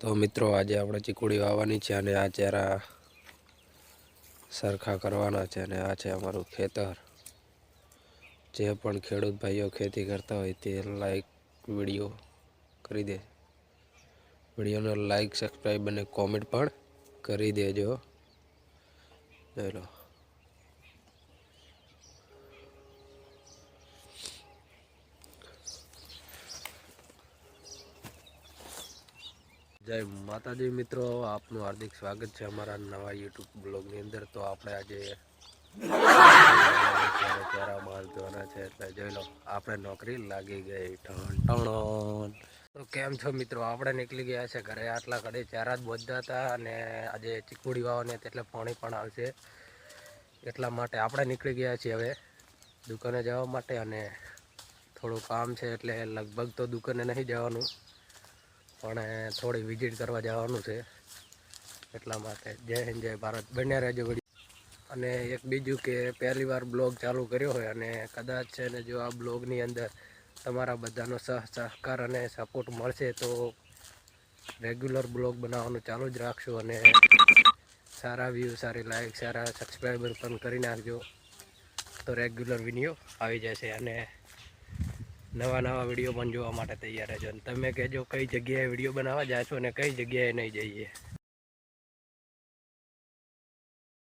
તો મિત્રો, આજે આપણે ચીકુડી વાવવાની છે અને આ ચારા સરખા કરવાના છે અને આ છે અમારું ખેતર. જે પણ ખેડૂત ભાઈઓ ખેતી કરતા હોય તે લાઈક વીડિયો કરી દે. વિડીયોને લાઈક સબસ્ક્રાઈબ અને કોમેન્ટ પણ કરી દેજો. જોઈ જય માતાજી મિત્રો, આપનું હાર્દિક સ્વાગત છે અમારા નવા યુટ્યુબ બ્લોગની અંદર. તો આપણે આજે ચારા માલ ધોવાના છે, એટલે જોઈ લો, આપણે નોકરી લાગી ગઈ. ટણ ટણ તો કેમ છો મિત્રો? આપણે નીકળી ગયા છે ઘરે. આટલા ઘડે ચારા જ બોધતા હતા અને આજે ચીકુડી વાવવાની તેટલે પાણી પણ આવશે. એટલા માટે આપણે નીકળી ગયા છીએ હવે દુકાને જવા માટે અને થોડું કામ છે, એટલે લગભગ તો દુકાને નહીં જવાનું. પણ થોડી વિઝિટ કરવા જવાનું છે. એટલા માટે જય હિન્દ, જય ભારત. બંને રહેજો વીડિયો અને એક બીજું કે પહેલી વાર બ્લોગ ચાલુ કર્યો હોય અને કદાચ છે ને જો આ બ્લોગની અંદર તમારા બધાનો સહ સહકાર અને સપોર્ટ મળશે તો રેગ્યુલર બ્લોગ બનાવવાનું ચાલુ જ રાખશું અને સારા વ્યૂ સારી લાઈક સારા સબસ્ક્રાઈબર પણ કરી નાખજો. તો રેગ્યુલર વીડિયો આવી જશે અને નવા નવા વીડિયો પણ જોવા માટે તૈયાર રહેજો. અને તમે કહેજો કઈ જગ્યાએ વીડિયો બનાવવા જાશો અને કઈ જગ્યાએ નહીં જઈએ.